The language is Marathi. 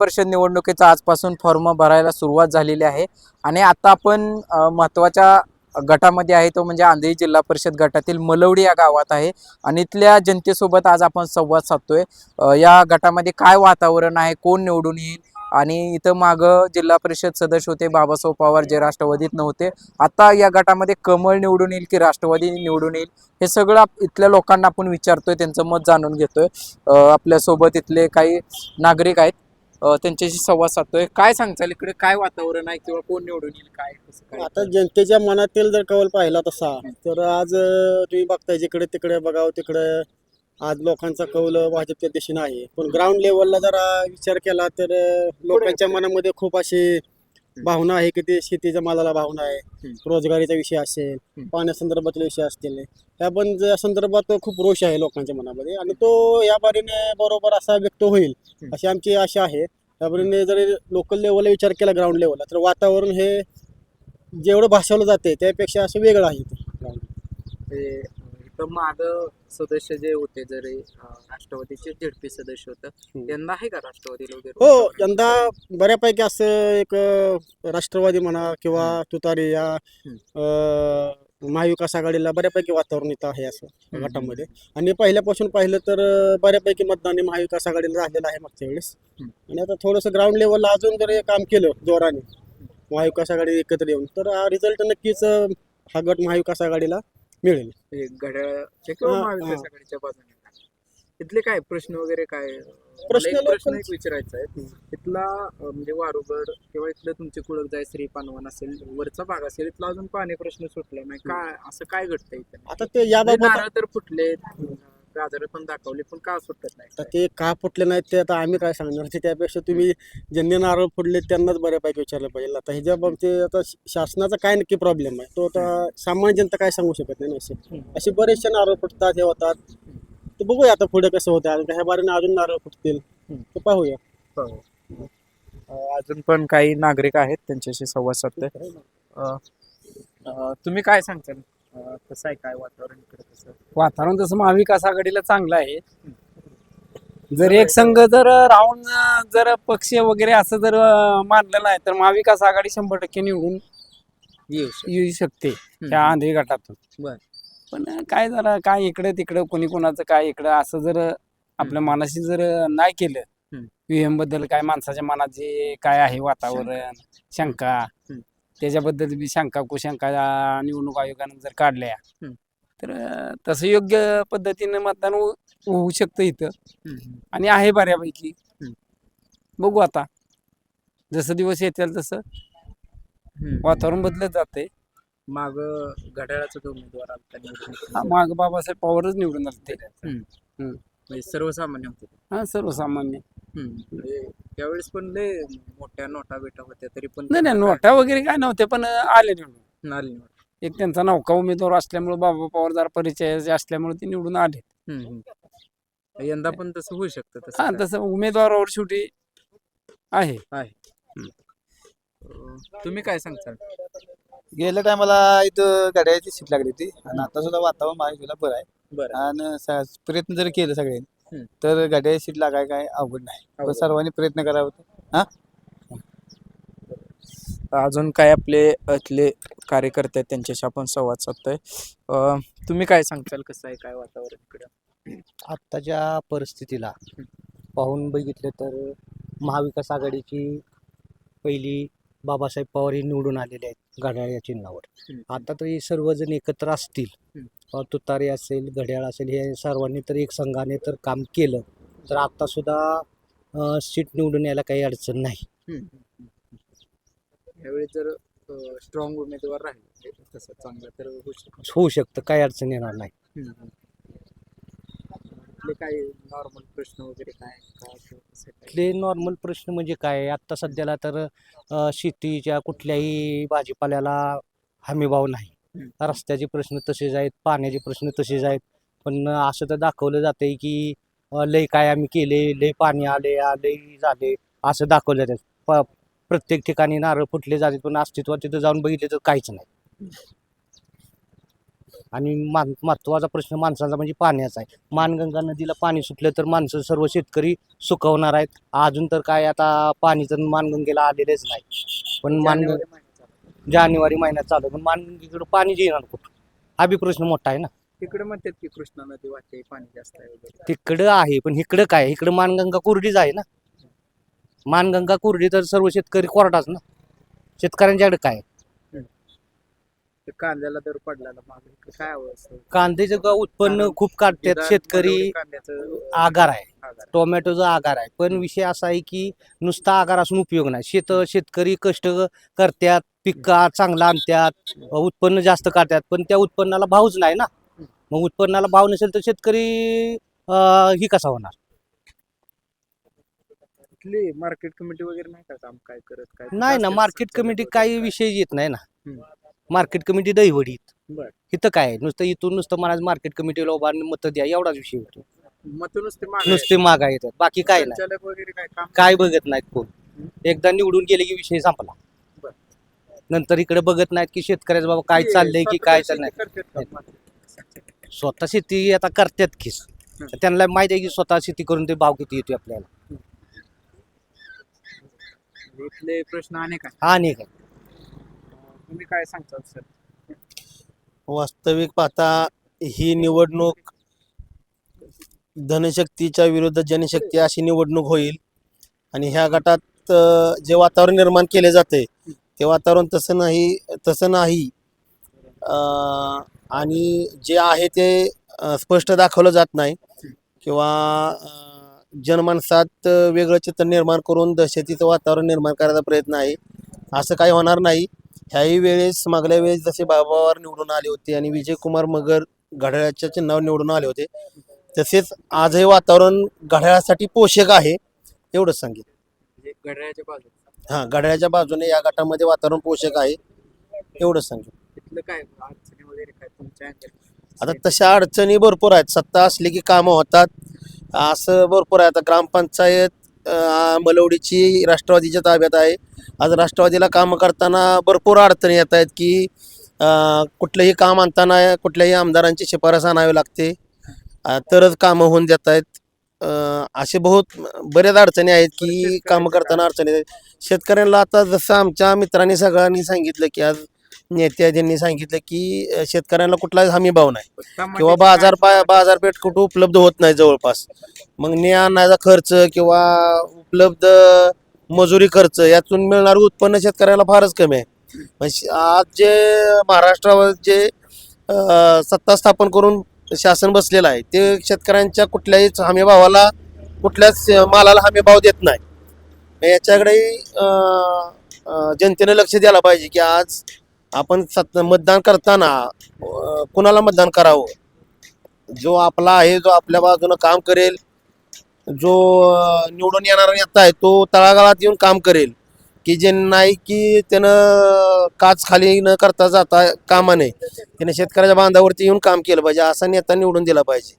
परिषद निवडणुकीचा आजपासून फॉर्म भरायला सुरुवात झालेली आहे. आणि आता आपण महत्त्वाच्या गटामध्ये आहे तो म्हणजे आंधळी जिल्हा परिषद गटातील मलवडी या गावात आहे. आणि इथल्या जनतेसोबत आज आपण संवाद साधतोय. या गटामध्ये काय वातावरण आहे? कोण निवडून येईल? आणि इथं मागं जिल्हा परिषद सदस्य होते बाबासाहेब पवार जे राष्ट्रवादीत नव्हते. आता या गटामध्ये कमळ निवडून येईल की राष्ट्रवादी निवडून येईल? हे सगळं इथल्या लोकांना आपण विचारतोय त्यांचं मत जाणून घेतोय. आपल्यासोबत इथले काही नागरिक आहेत. त्यांच्याशी संवाद साधतोय. काय सांगताल इकडे? काय वातावरण आहे किंवा कोण निवडून येईल? काय कसं काय? आता जनतेच्या मनातील जर कौल पाहिला तसा तर आज तुम्ही बघताय जिकडे तिकडे बघावं तिकडे आज लोकांचा कौल भाजपच्या दिशेने आहे. पण ग्राउंड लेवलला जरा विचार केला तर लोकांच्या मनामध्ये खूप अशी भावना आहे की ते शेतीच्या मालाला भावना आहे. रोजगारीचा विषय असेल. पाण्यासंदर्भातले विषय असतील. त्या पण संदर्भात खूप रोष आहे लोकांच्या मनामध्ये. आणि तो या बारीने बरोबर असा व्यक्त होईल. अशी आमची आशा आहे. त्या बारीने जरी लोकल लेवलला विचार केला ग्राउंड लेवलला तर वातावरण हे जेवढं भासवलं जाते त्यापेक्षा असं वेगळं आहे ते. ते, इथं माग सदस्य जे होते जरी राष्ट्रवादीचे झेडपी सदस्य होतं. त्यांना आहे का राष्ट्रवादीला वगैरे हो यंदा बऱ्यापैकी असं एक राष्ट्रवादी म्हणा किंवा तुतारी या अं, महाविकास आघाडीला बऱ्यापैकी वातावरण इथं आहे असं. गटामध्ये आणि पहिल्यापासून पाहिलं तर बऱ्यापैकी मतदान हे महाविकास आघाडीला राहिलेलं आहे मागच्या वेळेस. आणि आता थोडंसं ग्राउंड लेवलला अजून जर हे काम केलं जोराने महाविकास आघाडी एकत्र येऊन तर रिझल्ट नक्कीच हा गट महाविकास आघाडीला मिळेल हे घड्याळाच्या हा, हा. बाजूने इथले काय प्रश्न वगैरे काय? प्रश्न मला एक प्रश्न लोकांचे- एक विचारायचा आहे इथला अ, म्हणजे वारुगड किंवा इथलं तुमची कुळक जाय श्री पानवन असेल वरचा भाग असेल इथला अजून पाणी प्रश्न सुटला नाही काय असं काय घडतंय इथं? आता ते म्हणजे याबाबत नारळ तर फुटले गाजर पण दाखवले पण का सुटत आता नाही ते का फुटले नाहीत ते आता आम्ही काय सांगणार? ते त्यापेक्षा तुम्ही ज्यांनी नारळ फुटले त्यांनाच बऱ्यापैकी विचारलं पाहिजे. आता ह्याच्या बाबतीत आता शासनाचा काय नक्की प्रॉब्लेम आहे? तो आता सामान्य जनता काय सांगू शकत नाही ना असे? हम्म. असे बरेचसे नारळ फुटतात हे होतात. तर बघूया आता पुढे कसं होतं अजून ह्या बारीने अजून नारळ फुटतील. तर पाहूया. अ, अजून पण काही नागरिक आहेत त्यांच्याशी संवाद साधतोय. अ, अ, तुम्ही काय सांगताल? अ, कसं आहे काय वातावरण इकडे कसं वातावरण तसं महाविकास आघाडीला चांगलं आहे. जर एक संघ जर राहून जर पक्ष वगैरे असं जर मानलं नाही तर महाविकास आघाडी शंभर टक्के निवडून येऊ शकतं. येऊ शकते. त्या. आंधळी गटातून. बर. पण काय जरा काय इकडे तिकडं कोणी कोणाचं काय इकडं असं जर आपल्या मनाशी जर नाही केलं. व्हीएमबद्दल काय माणसाच्या मनात जे काय आहे वातावरण शंका. त्याच्याबद्दल बी शंका कुशंका निवडणूक आयोगानं जर काढल्या. तर तसं योग्य पद्धतीनं मतदान होऊ होऊ शकतं इथं. आणि आहे बऱ्यापैकी. बघू आता जसं दिवस येतील तसं. वातावरण बदलत जाते माग घड्याळाचा जो उमेदवार निवडून माग बाबासाहेब पवारच निवडून आले ते. म्हणजे सर्वसामान्य होते हा सर्वसामान्य. म्हणजे त्यावेळेस पण लय मोठ्या नोटा बेटा होत्या तरी पण नाही नाही नोटा वगैरे काय नव्हते पण आले निवडून. नाली नोट. एक त्यांचा नौका उमेदवार असल्यामुळे बाबा पवार जरा परिचयाचे असल्यामुळे ते निवडून आले. हम्म, हम्म. यंदा पण तसं होऊ शकतं तसं हा काय. तसं उमेदवारावर शेवटी आहे. अं, तुम्ही काय सांगताल? गेल्या टायमाला इथं गाड्याची सीट लागली होती. आणि आता सुद्धा वातावरण महायुतीला बरं आहे. बरं. आणि स- प्रयत्न जर केले हम्म. सगळ्यांनी तर गाड्याची सीट लागाय काय अवघड नाही. पण अवघड. सर्वांनी प्रयत्न करावा अजून काय आपले इथले कार्यकर्ते आहेत त्यांच्याशी आपण संवाद साधतोय. अं, तुम्ही काय सांगताल कसं आहे काय वातावरण इकडे? आत्ताच्या परिस्थितीला पाहून बघितलं तर महाविकास आघाडीची पहिली बाबासाहेब पवार हे निवडून आलेले आहेत. घड्याळ या चिन्हावर. आता तर सर्वजण एकत्र असतील. तुतारी असेल घड्याळ असेल हे सर्वांनी तर एक संघाने तर काम केलं. तर आता सुद्धा सीट निवडून यायला काही अडचण नाही. यावेळी जर स्ट्रॉंग उमेदवार राहिले तसं चांगलं तर होऊ शकतं. काही अडचण येणार नाही. काय नॉर्मल प्रश्न वगैरे काय? इथले नॉर्मल प्रश्न म्हणजे काय? आत्ता सध्याला तर अ, शेतीच्या कुठल्याही भाजीपाल्याला हमीभाव नाही. हम्म. रस्त्याचे प्रश्न तसेच आहेत पाण्याचे प्रश्न तसेच आहेत. पण असं तर दाखवलं जातंय की अ, लय काय आम्ही केले लय पाणी आले आ, लय झाले असं दाखवलं जातं प प्रत्येक ठिकाणी नारळ फुटले जातात पण अस्तित्वात तिथं जाऊन बघितले तर काहीच नाही. आणि मान महत्त्वाचा प्रश्न माणसाचा म्हणजे पाण्याचा आहे. मानगंगा नदीला पाणी सुटलं तर माणसं सर्व शेतकरी सुकवणार आहेत. अजून तर काय आता पाणी तर मानगंगेला आलेलेच नाही. पण मानगंगा जानेवारी महिन्यात चालू. पण मानगंगेकडे पाणी येणार कुठं? हा बी प्रश्न मोठा आहे ना. तिकडे म्हणतात की कृष्णा नदी वाहते पाणी जास्त आहे तिकडं आहे पण इकडं काय? इकडं मानगंगा कुरडीच आहे ना. मानगंगा कुरडी तर सर्व शेतकरी कोरडाच ना. शेतकऱ्यांच्याकडे काय? ते कांद्याला दर पडलेला मागे इकडे काय अवस्था आहे? कांद्याचं गा- उत्पन्न खूप काढतात शेतकरी कांद्याचं आगार आहे. टोमॅटोचा आगार आहे. पण विषय असा आहे की नुसता आगार असून उपयोग नाही. शेत शेतकरी कष्ट करतात पिका चांगला आणतात उत्पन्न जास्त काढतात. पण त्या उत्पन्नाला भावच नाही ना. मग उत्पन्नाला भाव नसेल तर शेतकरी अं, ही कसा होणार? मार्केट कमिटी वगैरे नाही का काम काय करत काय नाही ना मार्केट कमिटी. काही विषय येत नाही ना. हम्म. मार्केट कमिटी दहीवडीत. बर. इथं काय आहे? नुसतं इथून नुसतं मला मार्केट कमिटीला उभा मत द्या एवढाच विषय होतो. मत नुसते मागे नुसते मागा येतात बाकी काय आहेत. नाही. संचालक वगैरे काय काम काय बघत नाहीत कोण. एकदा निवडून गेले की विषय संपला. बर. नंतर इकडे बघत नाहीत की शेतकऱ्याचं बाबा काय ते चाललंय की स्वतः काय शेती चाललंय. करतात का मात्र? स्वतः शेती आता करतात हम्म. त्यांना माहिती आहे की स्वतः शेती करून ते भाव किती येतो आपल्याला. इथले प्रश्न अनेक आहेत. हा नाही काय तुम्ही काय सांगता सर? वास्तविक पाहता ही निवडणूक धनशक्तीच्या विरुद्ध जनशक्ती अशी निवडणूक होईल. आणि ह्या गटात अ, जे वातावरण निर्माण केले जाते ते वातावरण तसं नाही तसं नाही. अ, आणि जे आहे ते अ, स्पष्ट दाखवलं जात नाही. किंवा अ, जनमानसात वेगळं चित्र निर्माण करून दहशतीचं वातावरण निर्माण करायचा प्रयत्न आहे. असं काही होणार नाही. ह्याही वेळेस मागल्या वेळेस जसे बाबावर निवडून आले होते आणि विजयकुमार मगर घड्याळाच्या चिन्हावर निवडून आले होते तसेच आजही वातावरण घड्याळासाठी पोषक आहे एवढंच सांगेल म्हणजे घड्याळाच्या बाजूला हां घड्याळाच्या बाजूने या गटामध्ये वातावरण पोषक आहे एवढंच सांगेल काय? आता तशा अडचणी भरपूर आहेत सत्ता असली की कामं होतात. असं भरपूर आहे आता ग्रामपंचायत मलवडीची राष्ट्रवादीच्या ताब्यात आहे. आज राष्ट्रवादीला कामं करताना भरपूर अडचणी येत आहेत की कुठलंही काम आणताना कुठल्याही आमदारांची शिफारस आणावी लागते. तरच कामं होऊन देत आहेत. असे बहुत बऱ्याच अडचणी आहेत की कामं करताना अडचणी आहेत. शेतकऱ्यांना आता जसं आमच्या मित्रांनी सगळ्यांनी सांगितलं की आज नेत्यांनी सांगितलं की शेतकऱ्यांना कुठलाच हमी भाव नाही. किंवा बाजार? बाजारपेठ कुठं उपलब्ध होत नाही जवळपास. मग ने आणण्याचा खर्च किंवा उपलब्ध मजुरी खर्च यातून मिळणारं उत्पन्न शेतकऱ्याला फारच कमी आहे. मग आज जे महाराष्ट्रावर जे सत्ता स्थापन करून शासन बसलेलं आहे ते शेतकऱ्यांच्या कुठल्याही हमीभावाला कुठल्याच मालाला हमीभाव देत नाही. याच्याकडेही जनतेने लक्ष द्यायला पाहिजे की आज आपण सत मतदान करताना कुणाला मतदान करावं? जो आपला आहे जो आपल्या बाजूनं काम करेल जो निवडून येणारा नेता आहे तो तळागाळात येऊन काम करेल. की जे नाही की त्यानं काच खाली न करता जाता कामा नये त्याने शेतकऱ्याच्या बांधावरती येऊन काम केलं पाहिजे असा नेता निवडून दिला पाहिजे.